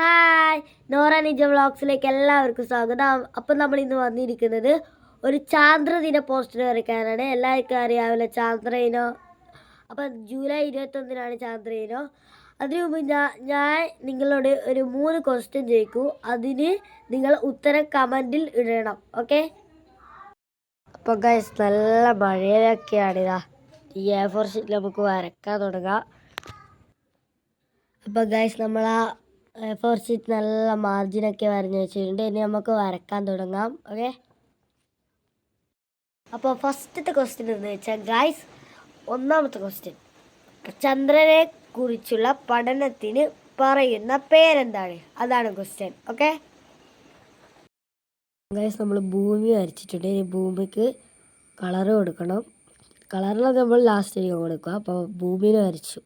Hi Nora നിജ വ്ളോഗ്സിലേക്ക് എല്ലാവർക്കും സ്വാഗതം. അപ്പം നമ്മൾ ഇന്ന് വന്നിരിക്കുന്നത് ഒരു ചാന്ദ്രദിന പോസ്റ്റർ വരയ്ക്കാനാണ്. എല്ലാവർക്കും അറിയാവില്ല ചാന്ദ്രദിനോ അപ്പം ജൂലൈ ഇരുപത്തൊന്നിനാണ് ചാന്ദ്രദിനോ അതിനു മുമ്പ് ഞാൻ ഞാൻ നിങ്ങളോട് ഒരു മൂന്ന് ക്വസ്റ്റ്യൻ ചോദിക്കൂ. അതിന് നിങ്ങൾ ഉത്തരം കമന്റിൽ ഇടണം. ഓക്കെ അപ്പോൾ ഗൈസ് നല്ല മഴയിലൊക്കെയാണിതാ ഈ എ ഫോർ ഷീറ്റിൽ നമുക്ക് വരക്കാൻ തുടങ്ങാം. അപ്പോൾ ഗൈസ് നമ്മൾ ആ ഫോർ ഷീറ്റ് നല്ല മാർജിനൊക്കെ വരഞ്ഞ് വെച്ചിട്ടുണ്ട്. ഇനി നമുക്ക് വരക്കാൻ തുടങ്ങാം. ഓക്കെ അപ്പോൾ ഫസ്റ്റത്തെ ക്വസ്റ്റ്യൻ എന്ന് വെച്ചാൽ ഗൈസ് ഒന്നാമത്തെ ക്വസ്റ്റ്യൻ ചന്ദ്രനെ കുറിച്ചുള്ള പഠനത്തിന് പറയുന്ന പേരെന്താണ്? അതാണ് ക്വസ്റ്റ്യൻ ഓക്കെ ഗൈസ് നമ്മൾ ഭൂമി വരച്ചിട്ടുണ്ട്. ഇനി ഭൂമിക്ക് കളറ് കൊടുക്കണം. കളറിലൊക്കെ നമ്മൾ ലാസ്റ്റ് കൊടുക്കുക. അപ്പോൾ ഭൂമിയിൽ വരച്ചു.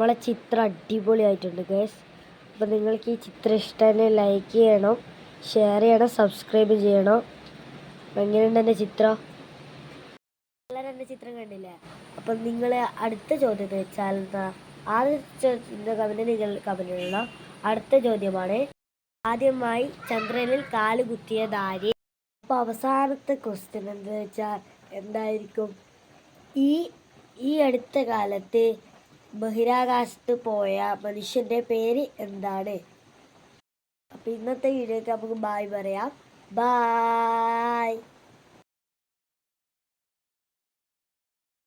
നമ്മളെ ചിത്രം അടിപൊളിയായിട്ടുണ്ട് ഗേസ് അപ്പോൾ നിങ്ങൾക്ക് ഈ ചിത്രം ഇഷ്ടമെങ്കിൽ ലൈക്ക് ചെയ്യണം ഷെയർ ചെയ്യണം സബ്സ്ക്രൈബ് ചെയ്യണം. എങ്ങനെയുണ്ട് എന്റെ ചിത്രം? എല്ലാവരും എന്റെ ചിത്രം കണ്ടില്ലേ? അപ്പം നിങ്ങൾ അടുത്ത ചോദ്യം എന്ന് വെച്ചാൽ എന്താ? ആദ്യത്തെ കമന്റ് നിങ്ങൾ കമന്റ് ഇടണം. അടുത്ത ചോദ്യമാണ് ആദ്യമായി ചന്ദ്രനിൽ കാൽ കുത്തിയത് ആര് അപ്പോൾ അവസാനത്തെ ക്വസ്റ്റ്യൻ എന്താ വെച്ചാൽ എന്തായിരിക്കും? ഈ ഈ അടുത്ത കാലത്ത് ബഹിരാകാശത്ത് പോയ മനുഷ്യന്റെ പേര് എന്താണ്? അപ്പോൾ ഇന്നത്തെ വീഡിയോക്ക് നമുക്ക് ബായ് പറയാം. ബായ്.